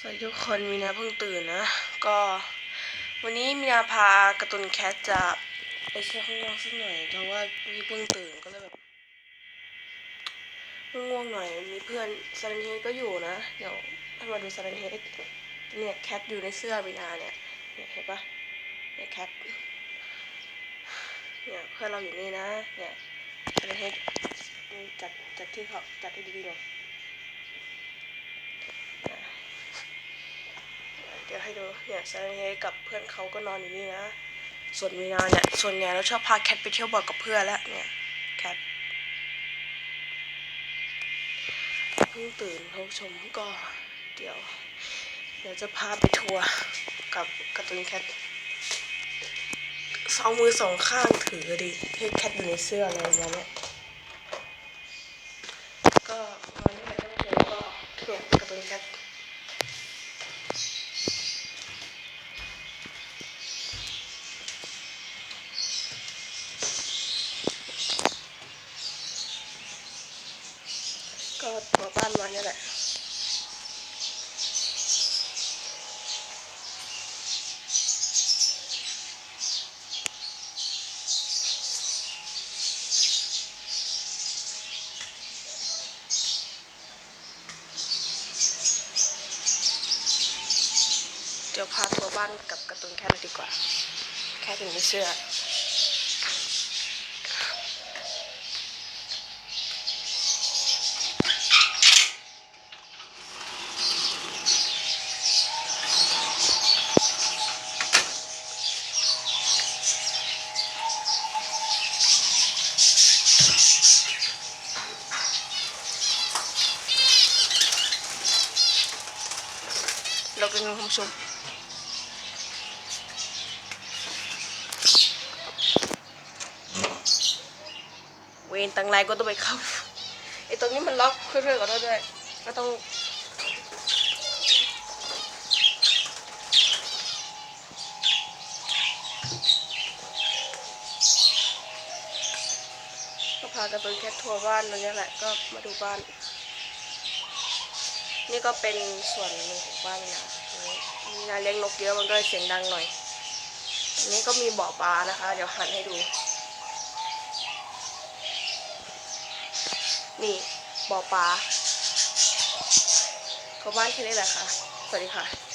สวัสดีทุกคนมีนาเพิ่งตื่นนะ ก็ วันนี้มีนาพากร์ตูนแคทจะไปเที่ยวข้างนอกสักหน่อยเพราะว่านี่เพิ่งตื่นก็เลยแบบง่วงๆหน่อยมีเพื่อนซารันเฮก็อยู่นะ เดี๋ยวให้มาดูซารันเฮเนี่ยแคทอยู่ในเสื้อมีนาเนี่ยเนี่ยเห็นปะเนี่ยแคทเนี่ยเพื่อนเราอยู่นี่นะ เนี่ยซารันเฮจัดจัดที่เขาจัดให้ดีๆหน่อย เดี๋ยวให้ดูเนี่ยซาเฮกับเพื่อนเขาก็นอนอยู่นี่นะ ส่วนมีนาเนี่ยส่วนใหญ่เราชอบพาแคทไปเที่ยวบ่อยกับเพื่อนแล้วเนี่ยแคทเพิ่งตื่นท่านผู้ชมก็เดี๋ยว เดี๋ยวจะพาไปทัวร์กับกร์ตูนแคทสองมือสองข้างถือดิให้แคทอยู่ในเสื้ออะไรประมาณเนี้ยก็ ก็ตัวบ้านมาเนี่ยแหละเดี๋ยวพาตัวบ้านกับการ์ตูนแค่เลยดีกว่า แค่ถึงในเสื้อ เราเป็นคุณผู้ชมเวนตังไรก็ต้องไปเข้าไอ้ตรงนี้มันล็อกเพื่อนๆก็ได้วยก็ต้องก็พากันไปแค่ทัวร์บ้านนั่นนี่แหละก็มาดูบ้าน นี่ก็เป็นส่วนหนึ่งของบ้านนะมีนาเลี้ยงนกเยอะมันก็เลยเสียงดังหน่อยอันนี้ก็มีบ่อปลานะคะ เดี๋ยวหันให้ดู นี่บ่อปลาเขาบ้านแค่นี้แหละค่ะ สวัสดีค่ะ